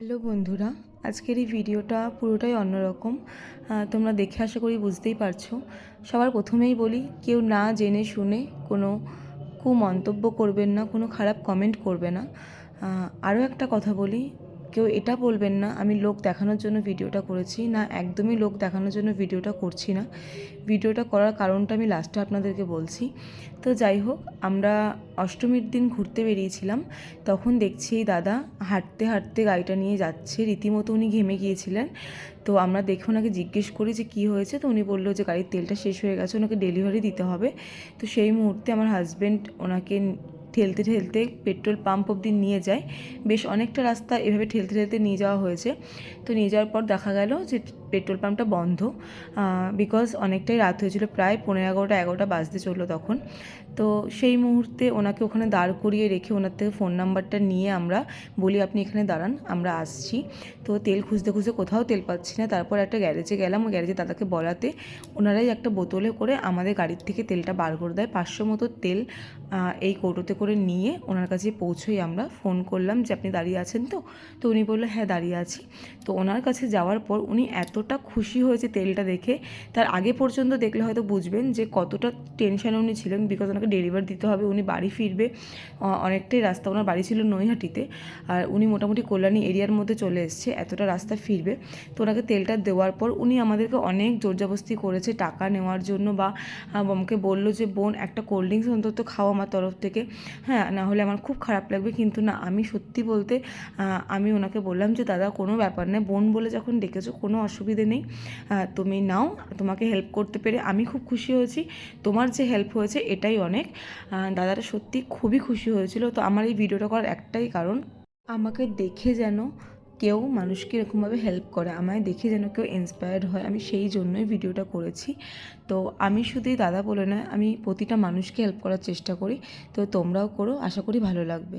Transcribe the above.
Hello বন্ধুরা, আজকের এই ভিডিওটা পুরোটাই অন্যরকম। তোমরা দেখে আশা করি বুঝতেই পারছ। সবার প্রথমেই বলি, কেউ না জেনে শুনে কোনো কুমন্তব্য করবেন না, কোনো খারাপ কমেন্ট করবে না। আরও একটা কথা বলি কেউ এটা বলবেন না, আমি লোক দেখানোর জন্য ভিডিওটা করেছি। না, একদমই লোক দেখানোর জন্য ভিডিওটা করছি না। ভিডিওটা করার কারণটা আমি লাস্টে আপনাদেরকে বলছি। তো যাই হোক, আমরা অষ্টমীর দিন ঘুরতে বেরিয়েছিলাম। তখন দেখছি এই দাদা হাঁটতে হাঁটতে গাড়িটা নিয়ে যাচ্ছে। রীতিমতো উনি ঘেমে গিয়েছিলেন। তো আমরা দেখে ওনাকে জিজ্ঞেস করি যে, কী হয়েছে? তো উনি বলল যে, গাড়ির তেলটা শেষ হয়ে গেছে, ওনাকে ডেলিভারি দিতে হবে। তো সেই মুহূর্তে আমার হাজব্যান্ড ওনাকে ঠেলতে ঠেলতে পেট্রোল পাম্প অবধি নিয়ে যায়। বেশ অনেকটা রাস্তা এভাবে ঠেলতে ঠেলতে নিয়ে যাওয়া হয়েছে। তো নিয়ে যাওয়ার পর দেখা গেল যে পেট্রোল পাম্পটা বন্ধ বিকজ অনেকটাই রাত হয়েছিল, প্রায় পনেরো এগারোটা এগারোটা বাজতে চলল তখন। তো সেই মুহূর্তে ওনাকে ওখানে দাঁড় করিয়ে রেখে ওনার থেকে ফোন নাম্বারটা নিয়ে আমরা বলি, আপনি এখানে দাঁড়ান, আমরা আসছি। তো তেল খুঁজতে খুঁজতে কোথাও তেল পাচ্ছি না। তারপর একটা গ্যারেজে গেলাম, ওই গ্যারেজে দাদাকে বলাতে ওনারাই একটা বোতলে করে আমাদের গাড়ির থেকে তেলটা বার করে দেয়। পাঁচশো মতো তেল এই কৌটোতে করে নিয়ে ওনার কাছে পৌঁছোই আমরা ফোন করলাম যে, আপনি দাঁড়িয়ে আছেন তো? তো উনি বলল হ্যাঁ দাঁড়িয়ে আছি। তো ওনার কাছে যাওয়ার পর উনি এতটা খুশি হয়েছে তেলটা দেখে। তার আগে পর্যন্ত দেখলে হয়তো বুঝবেন যে কতটা টেনশনে উনি ছিলেন বিকজ ওনাকে ডেলিভার দিতে হবে, উনি বাড়ি ফিরবে। অনেকটাই রাস্তা ওনার বাড়ি ছিল নৈহাটিতে। আর উনি মোটামুটি কল্যাণী এরিয়ার মধ্যে চলে এসছে, এতটা রাস্তা ফিরবে। তো ওনাকে তেলটা দেওয়ার পর উনি আমাদেরকে অনেক জোরজবস্তি করেছে টাকা নেওয়ার জন্য বা আমাকে বলল যে, বোন, একটা কোল্ড ড্রিঙ্কস অন্তত খাও আমার তরফ থেকে। হ্যাঁ না হলে আমার খুব খারাপ লাগবে, কিন্তু না, আমি সত্যি বলতে আমি ওনাকে বললাম যে, দাদা, কোনো ব্যাপার নেই বোন বলে যখন ডেকেছো, কোনো অসুবিধে নেই। তুমি নাও, তোমাকে হেল্প করতে পেরে আমি খুব খুশি হয়েছি। তোমার যে হেল্প হয়েছে এটাই অনেক। দাদাটা সত্যি খুবই খুশি হয়েছিল। তো আমার এই ভিডিওটা করার একটাই কারণ, আমাকে দেখে যেন কেউ মানুষকে এরকমভাবে হেল্প করে, আমায় দেখে যেন কেউ ইন্সপায়ার্ড হয়। আমি সেই জন্যই ভিডিওটা করেছি। তো আমি শুধুই দাদা বলে নয়, আমি প্রতিটা মানুষকে হেল্প করার চেষ্টা করি। তো তোমরাও করো, আশা করি ভালো লাগবে।